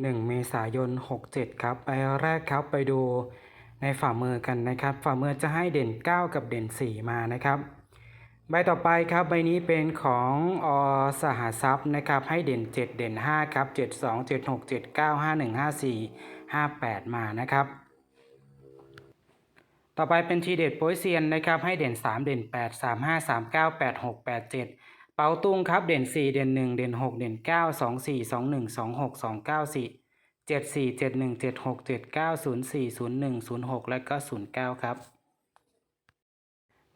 1 เมษายน 67 ครับใบแรกครับไปดูในฝ่ามือกันนะครับ ฝ่ามือจะให้เด่น 9 กับเด่น 4 มานะครับ ใบต่อไปครับใบนี้เป็นของอสหทรัพย์นะครับให้เด่น 7 เด่น 5 ครับ 7 2 7 6 7 9 5 1 5 4 5 8 มานะครับ ต่อไปเป็นทีเด็ดโป้ยเซียนนะครับให้เด่น 3 เด่น 8 3 5 3 9 8 6 8 7เปาตุ้งครับ เด่น4เด่น1เด่น6เด่น9 2 4 2 1 2 6 2 9 4 7 4 7 1 7 6 7 9 0 4 0 1 0 6และก็0 9ครับ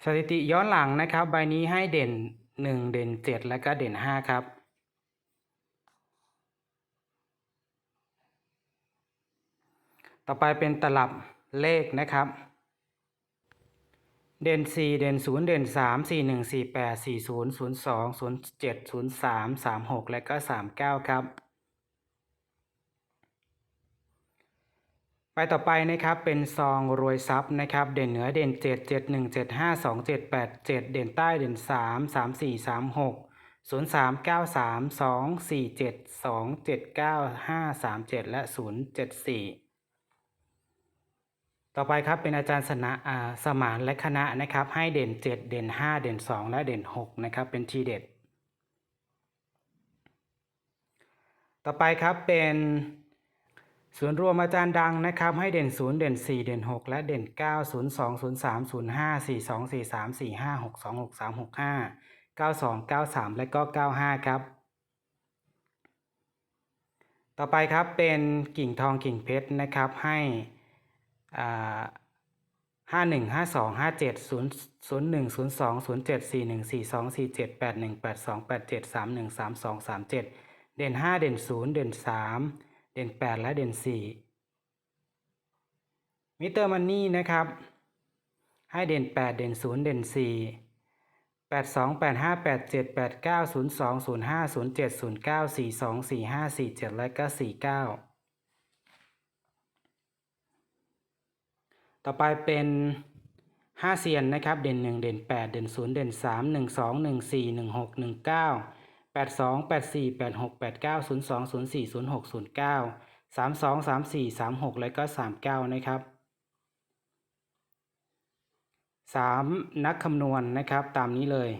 สถิติย้อนหลังนะครับ ใบนี้ให้เด่น1เด่น7และก็เด่น5ครับต่อไปเป็นตลับเลขนะครับ เด่น4เด่น0เด่น3 4 1 4 8 4 0 0 2 0 7 0 3 3 6และก็39ครับ ไปต่อไปนะครับเป็นซองรวยทรัพย์นะครับเด่นเหนือเด่น7 7 1 7 5 2 7 8 7เด่นใต้เด่น3 3 4 3 6 0 3 9 3 2 4 7 2 7 9 5 3 7และ0 7 4 ต่อไปครับเป็นอาจารย์สนะสมานและคณะนะครับให้เด่น 7 เด่น 5 เด่น 2 และเด่น6นะครับเป็นทีเด็ด ต่อไปครับเป็นศูนย์รวมอาจารย์ดังนะครับให้เด่น 0 เด่น 4 เด่น 6 และเด่น 9 0 2 0 3 0 5 4 2 4 3 4 5 6 2 6 3 6 5 9 2 9 3 และก็ 95 ครับ ต่อไปครับเป็นกิ่งทองกิ่งเพชรนะครับให้ ห้าหนึ่งห้าสองห้าเจ็ดศูนย์ศูนย์หนึ่งศูนย์สองศูนย์เจ็ดสี่หนึ่งสี่สองสี่เจ็ดแปดหนึ่งแปดสองแปดเจ็ดสามหนึ่งสามสองสามเจ็ดเด่นห้าเด่นศูนย์เด่นสามเด่นแปดและเด่นสี่มิเตอร์มันนี่นะครับ ให้เด่นแปดเด่นศูนย์เด่นสี่แปดสองแปดห้าแปดเจ็ดแปดเก้าศูนย์สองศูนย์ห้าศูนย์เจ็ดศูนย์เก้าสี่สองสี่ห้าสี่เจ็ดและก็สี่เก้า ต่อไปเป็นห้าเซียนนะครับเด่นหนึ่งเด่นแปดเด่นศูนย์เด่นสามหนึ่งสองหนึ่งสี่หนึ่งหกหนึ่งเก้าแปดสองแปดสี่แปดหกแปดเก้าศูนย์สองศูนย์สี่ศูนย์หกศูนย์เก้าสามสองสามสี่สามหกแล้วก็สามเก้านะครับสามนักคำนวณนะครับตามนี้เลย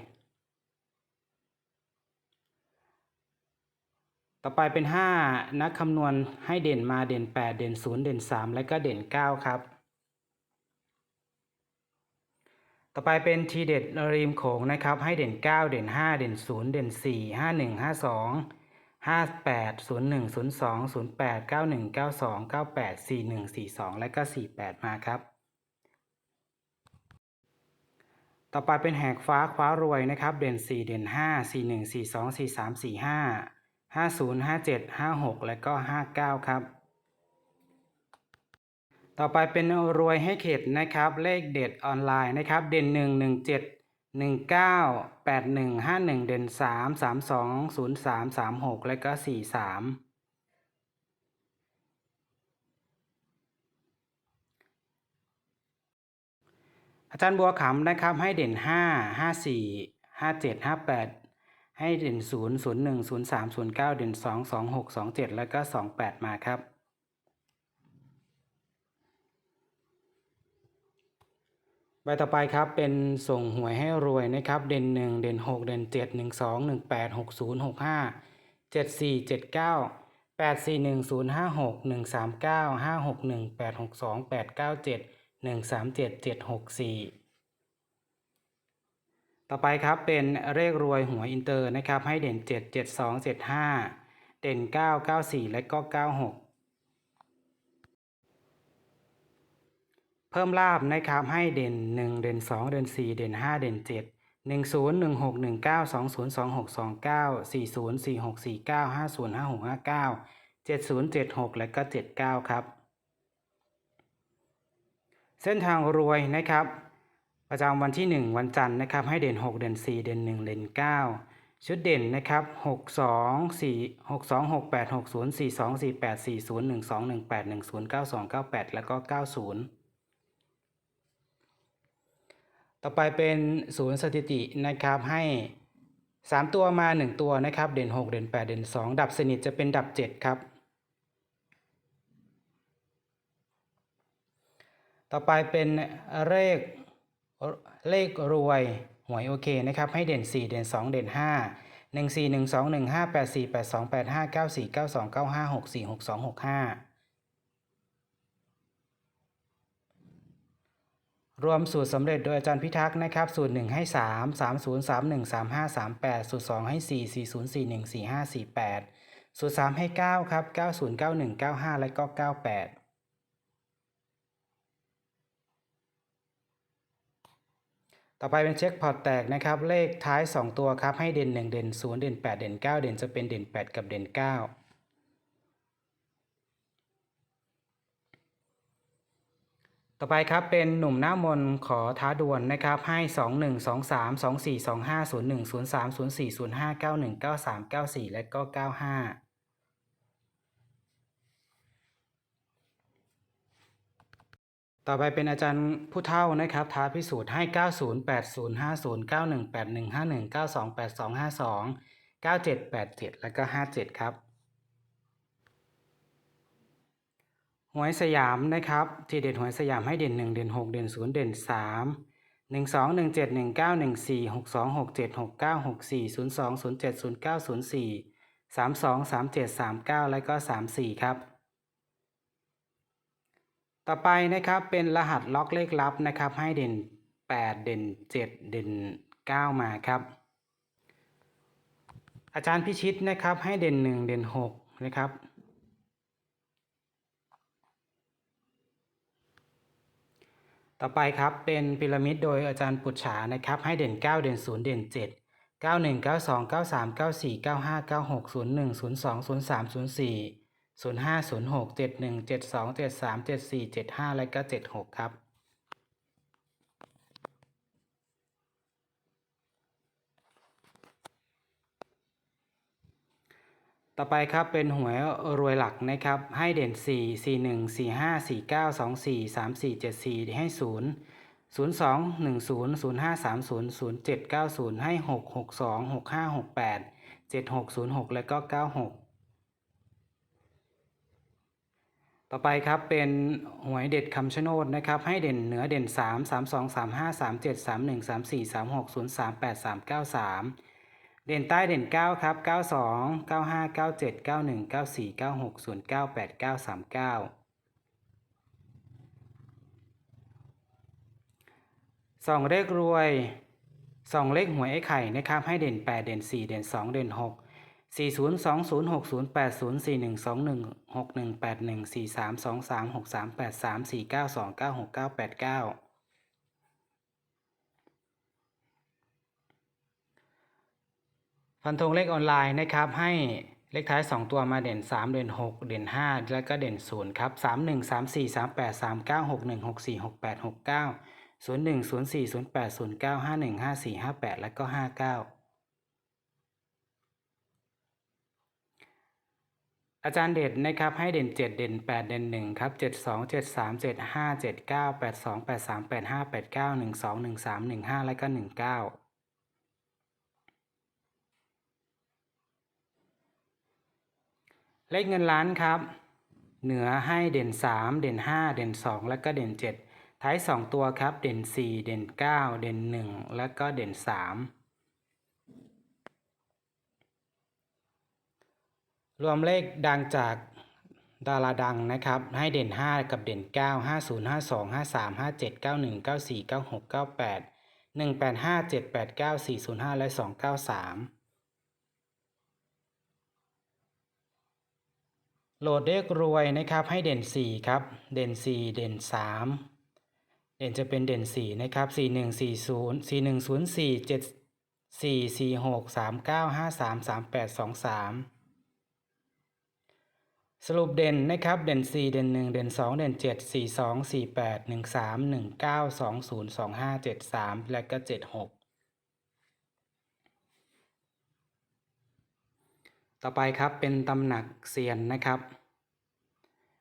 ต่อไปเป็น5นักคำนวณให้เด่นมาเด่น8เด่น0เด่น3และก็เด่น9ครับ ต่อไปเป็นทีเด็ดริมโขงนะครับ ให้เด่น 9 เด่น 5 เด่น 0 เด่น 4 5 1 5 2 5 8 0 1 0 2 0 8 9 1 9 2 9 8 4 1 4 2 และก็ 48 มาครับ ต่อไปเป็นแหกฟ้าคว้ารวยนะครับ เด่น 4 เด่น 5 4 1 4 2 4 3 4 5 50 57 56 และก็ 59 ครับ ต่อไปเป็นรวยให้เข็ดนะครับ เลขเด็ดออนไลน์นะครับ เด่น 1 17 19 81 51 เด่น 3 32 03 36 และก็ 43 อาจารย์บัวขำนะครับให้เด่น 5 54 57 58 ให้เด่น 0 0 1 0 3 0 9 เด่น 2 2 6 2 7 แล้วก็ 28 มาครับ ใบต่อไปครับเป็นส่งหวยให้รวยนะครับ เด่น1เด่น6เด่น7 1 2 1 8 6 0 6 5 7 4 7 9 8 4 1 0 5 6 1 3 9 5 6 1 8 6 2 8 9 7 1 3 7 7 6 4ต่อไปครับเป็นเลขรวยหัวอินเตอร์นะครับ ให้เด่น7 7 2 7 5เด่น9 9 4และก็96 เพิ่มลาบนะครับให้เด่น 1 เด่น 2 เด่น 4 เด่น 5 เด่น 7 1 0 1 6 1 9 2 0 2 6 2 9 4 0 4 6 4 9 5 0 5 6 5 9 7076 และก็ 79 ครับ เส้นทางรวยนะครับ ประจำวันที่ 1 วันจันทร์นะครับ ให้เด่น 6 เด่น 4 เด่น 1 เด่น 9 ชุดเด่นนะครับ 6 2 4 6 2 6 8 6 0 4 2 4 8 4 0 1 2 1 8 1 0 9 2 9 8 แล้วก็ 90 ต่อไปเป็นศูนย์สถิตินะครับให้ 3 ตัวมา 1 ตัวนะครับ เด่น 6 เด่น 8 เด่น 2 ดับสนิทจะเป็นดับ 7 ครับ ต่อไปเป็นเลขเลขรวยหวยโอเคนะครับ ให้เด่น 4 เด่น 2 เด่น 5 1 4 1 2 1 5 8 4 8 2 8 5 9 4 9 2 9 5 6 4 6 2 6 5 รวมสูตรสำเร็จโดยอาจารย์พิทักษ์นะครับ สูตร 1 ให้ 3 3 0 3 1 3 5 3 8 สูตร 2 ให้ 4 4 0 4 1 4 5 4 8 สูตร 3 ให้ 9 ครับ 9 0 9 1 9 5 และก็ 98 ต่อไปเป็นเช็คพอร์ตแตกนะครับ เลขท้าย 2 ตัวครับ ให้เด่น 1 เด่น 0 เด่น 8 เด่น 9 เด่นจะเป็นเด่น 8 กับเด่น 9 ต่อไปครับเป็นหนุ่มหน้ามนขอท้าดวลนะครับให้ 2 1 2 3 2 4 2 5 0 1 0 3 0 4 0 5 9 1 9 3 9 4 และก็ 95ต่อไปเป็นอาจารย์ผู้เท่านะครับท้าพิสูจน์ให้ 90 80 50 91 81 51 92 82 52 97 87 แล้วก็ 57 ครับ หวยสยามนะครับทีเด็ดหวยสยามให้เด่น 1 เด่น 6 เด่น 0 เด่น 3 1 2 1 7 1 9 1 4 6 2 6 7 6 9 6 4 0 2 0 7 0 9 0 4 3 2 3 7 3 9 แล้วก็ 34 ครับ ต่อไปนะครับเป็นรหัสล็อกเลขลับนะครับ ให้เด่น 8 เด่น 7 เด่น 9 มาครับ อาจารย์พิชิตนะครับให้เด่น 1 เด่น6นะครับ ต่อไปครับเป็นพีระมิดโดยอาจารย์ปุจฉานะครับ ให้เด่น 9 เด่น 0 เด่น 7 91 92 93 94 95 96 01 02 03 04 05 06 71 72 73 74 75 และก็76 ครับ ต่อไปครับเป็นหวยรวยหลักนะครับ ให้เด่น 4 4 1 4 5 4 9 2 4 3 4 7 4 ให้ 0 0 2 1 0 0 5 3 0 0 7 9 0 ให้ 6 6 2 6 5 6 8 7 6 0 6 แล้วก็ 96 ต่อไปครับเป็นหวยเด็ดคำชะโนดนะครับ ให้เด่นเหนือเด่น 3 3 2 3 5 3 7 3 1 3 4 3 6 0 3 8 3 9 3 เด่นใต้เด่น 9 ครับ 92 95 97 91 94 96 09 89 39สองเลขรวยสองเลขหวยไอ้ไข่นะครับ ให้เด่น 8 เด่น 4 เด่น 2 เด่น 6 40 20 60 80 41 21 61 81 43 23 63 83 49 29 69 89 ฟันธงเลขออนไลน์นะครับให้เลขท้าย 2 ตัวมาเด่น 3 เด่น 6 เด่น 5 แล้วก็เด่น 0 ครับ 3 1 3 4 3 8 3 9 6 1 6 4 6 8 6 9 0 1 0 4 0 8 0 9 5 1 5 4 5 8 แล้วก็ 59 อาจารย์เด็ดนะครับให้เด่น 7 เด่น 8 เด่น 1 ครับ 7 2 7 3 7 5 7 9 8 2 8 3 8 5 8 9 1 2 1 3 1 5 แล้วก็ 19 เลขเงินล้านครับ เหนือให้เด่น 3 เด่น 5 เด่น 2 แล้วก็เด่น 7 ท้าย 2 ตัวครับ เด่น 4 เด่น 9 เด่น 1 แล้วก็เด่น 3 รวมเลขดังจากดาราดังนะครับ ให้เด่น 5 กับเด่น 9 50 52 53 57 91 94 96 98 185 789 405 และ 293 โหลดเลขรวยนะครับให้เด่น 4 ครับ เด่น 4 เด่น 3 เด่นจะเป็นเด่น 4 นะครับ 4 1 4 0 4 1 0 4 7 4 4 6 3 9 5 3 3 8 2 3สรุปเด่นนะครับ เด่น 4 เด่น 1 เด่น 2 เด่น 7 4 2 4 8 1 3 1 9 2 0 2 5 7 3 และก็ 7 6 ต่อไปครับเป็นตำหนักเซียนนะครับ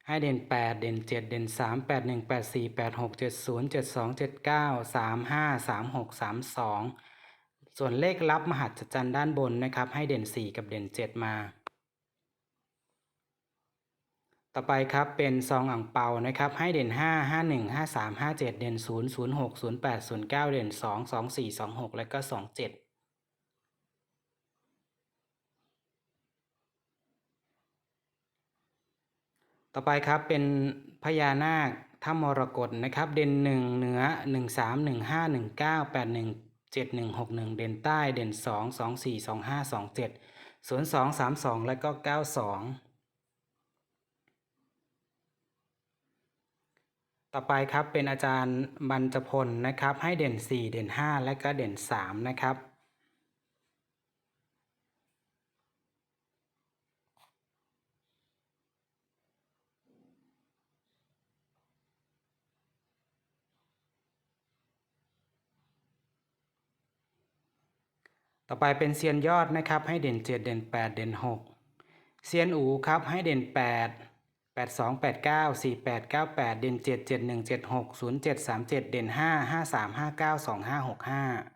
ให้เด่น 8 เด่น 7 เด่น 3 8 1 8 4 8 6 7 0 7 2 7 9 3 5 3 6 3 2 ส่วนเลขลับมหัศจรรย์ด้านบนนะครับ ให้เด่น 4 กับเด่น 7 มา ต่อไปครับเป็นซองอ่างเปานะครับ ให้เด่น 5 5 1 5 3 5 7 เด่น 0 0 6 0 8 0 9 เด่น 2 2 4 2 6 และก็ 2 7 ต่อไปครับเป็นพญานาคถ้ามรกตนะครับเด่นหนึ่งเหนือหนึ่งสามหนึ่งห้าหนึ่งเก้าแปดหนึ่งเจ็ดหนึ่งหกหนึ่งเด่นใต้เด่นสองสองสี่สองห้าสองเจ็ดศูนย์สองสามสองและก็เก้าสองต่อไปครับเป็นอาจารย์บรรจพลนะครับให้เด่นสี่เด่นห้าและก็เด่นสามนะครับ ต่อไปเป็นเซียนยอดนะครับ ให้เด่น 7 เด่น 8 เด่น 6 เซียนอูครับให้เด่น 8 8 2 8 9 4 8 9 8 เด่น 7 7 1 7 6 0 7 3 7 เด่น 5 5 3 5 9 2 5 6 5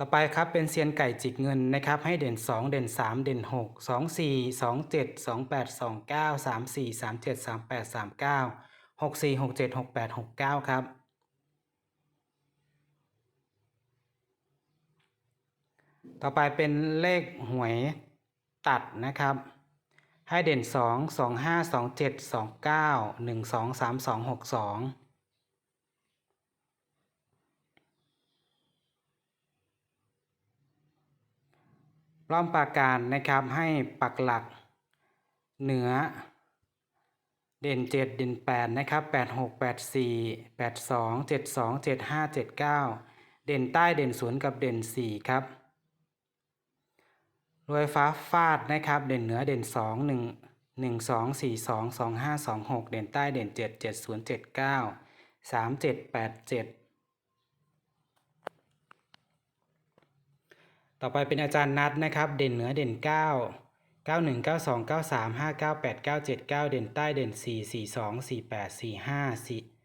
ต่อไปครับเป็นเซียนไก่จิกเงินนะครับให้เด่น 2 เด่น 3 เด่น 6 2 4 2 7 2 8 2 9 3 4 3 7 3 8 3 9 6 4 6 7 6 8 6 9 ครับ ต่อไปเป็นเลขหวยตัดนะครับ ให้เด่น 2 2 5 2 7 2 9 1 2 3 2 6 2 ร่อมปราการนะครับให้ปักหลัก เหนือ เด่น 7 เด่น 8 นะครับ 8 6 8 4 8 2 7 2 7 5 7 9 เด่นใต้เด่น0กับเด่น 4 ครับรวยฟ้าฟาดนะครับ เด่นเหนือเด่น 2 1 1 2 4 2 2 5 2 6 เด่นใต้เด่น 7 7 0 7 9 3 7 8 7 ต่อไปเป็นอาจารย์นัดนะครับ เด่นเหนือเด่น 9 91 92 93 59 89 79 เด่นใต้เด่น 4 42 48 45 4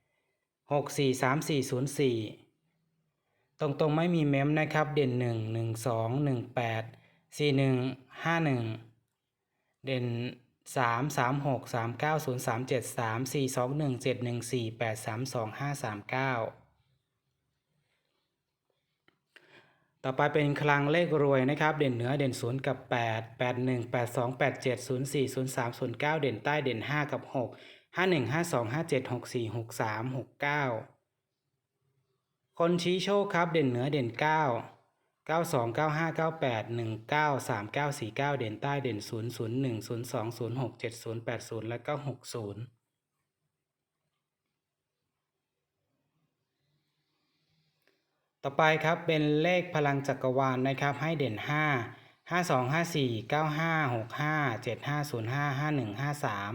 6 4 3 4 0 4 ตรงตรงไม่มีเมมนะครับ เด่น 1 1 2 1 8 4 1 5 1 เด่น 3 3 6 3 9 0 3 7 3 4 2 1 7 1 4 8 3 2 5 3 9 ต่อไปเป็นคลังเลขรวยนะครับ เด่นเหนือเด่น0กับ 8 8 1 8 2 8 7 0 4 0 3 0 9 เด่นใต้เด่น 5 กับ 6 5 1 5 2 5 7 6 4 6 3 6 9 คนชี้โชคครับ เด่นเหนือเด่น 9 92 95 98 19 39 49 เด่นใต้เด่น 0 0 1 0 2 0 6 7 0 8 0 และก็ 60 ต่อไปครับเป็นเลขพลังจักรวาลนะครับให้เด่น 5 5 2 5 4 9 5 6 5 7 5 0 5 5 1 5 3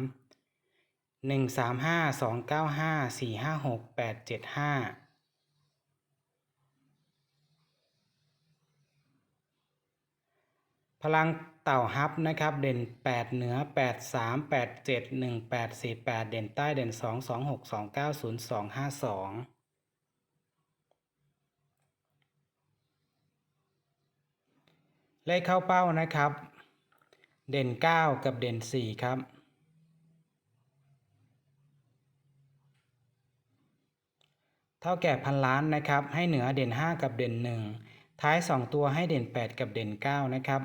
1 3 5 2 9 5 4 5 6 8 7 5พลังเต่าฮับนะครับ เด่น 8 เหนือ 8 3 8 7 1 8 4 8 เด่นใต้เด่น 2 2 6 2 9 0 2 5 2 เลขเข้าเป้านะครับ เด่น 9 กับเด่น 4 ครับ เท่าแก่พันล้านนะครับ ให้เหนือเด่น 5 กับเด่น 1 ท้าย 2 ตัวให้เด่น 8 กับเด่น 9 นะครับ